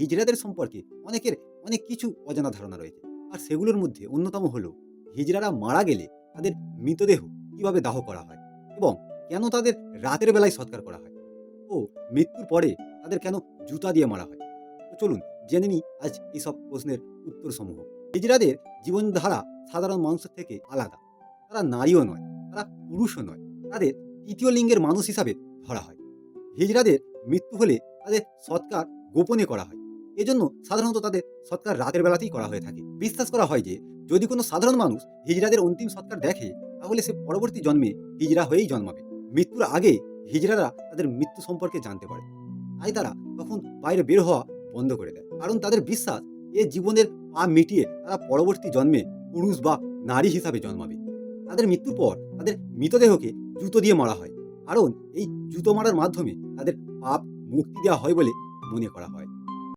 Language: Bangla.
হিজড়াদের সম্পর্কে অনেকের অনেক কিছু অজানা ধারণা রয়েছে। আর সেগুলোর মধ্যে অন্যতম হলো হিজড়ারা মারা গেলে তাদের মৃতদেহ কীভাবে দাহ করা হয় এবং কেন তাদের রাতের বেলায় সৎকার করা হয় ও মৃত্যুর পরে তাদের কেন জুতা দিয়ে মারা হয়। তো চলুন জেনে নিই আজ এইসব প্রশ্নের উত্তর সমূহ হিজড়াদের জীবনধারা সাধারণ মানুষের থেকে আলাদা। তারা নারীও নয়, তারা পুরুষও নয়, তাদের তৃতীয় লিঙ্গের মানুষ হিসাবে ধরা হয়। হিজড়াদের মৃত্যু হলে তাদের সৎকার গোপনে করা হয়। এজন্য সাধারণত তাদের সৎকার রাতের বেলাতেই করা হয়ে থাকে। বিশ্বাস করা হয় যে, যদি কোনো সাধারণ মানুষ হিজড়াদের অন্তিম সৎকার দেখে, তাহলে সে পরবর্তী জন্মে হিজড়া হয়েই জন্মাবে। মৃত্যুর আগে হিজড়ারা তাদের মৃত্যু সম্পর্কে জানতে পারে। তাই তারা তখন বাইরে বের হওয়া বন্ধ করে দেয়। কারণ তাদের বিশ্বাস এ জীবনের পা মিটিয়ে তারা পরবর্তী জন্মে পুরুষ বা নারী হিসাবে জন্মাবে। তাদের মৃত্যুর পর তাদের মৃতদেহকে জুতো দিয়ে মারা হয়। কারণ এই জুতো মারার মাধ্যমে তাদের পাপ মুক্তি দেওয়া হয় বলে মনে করা হয়।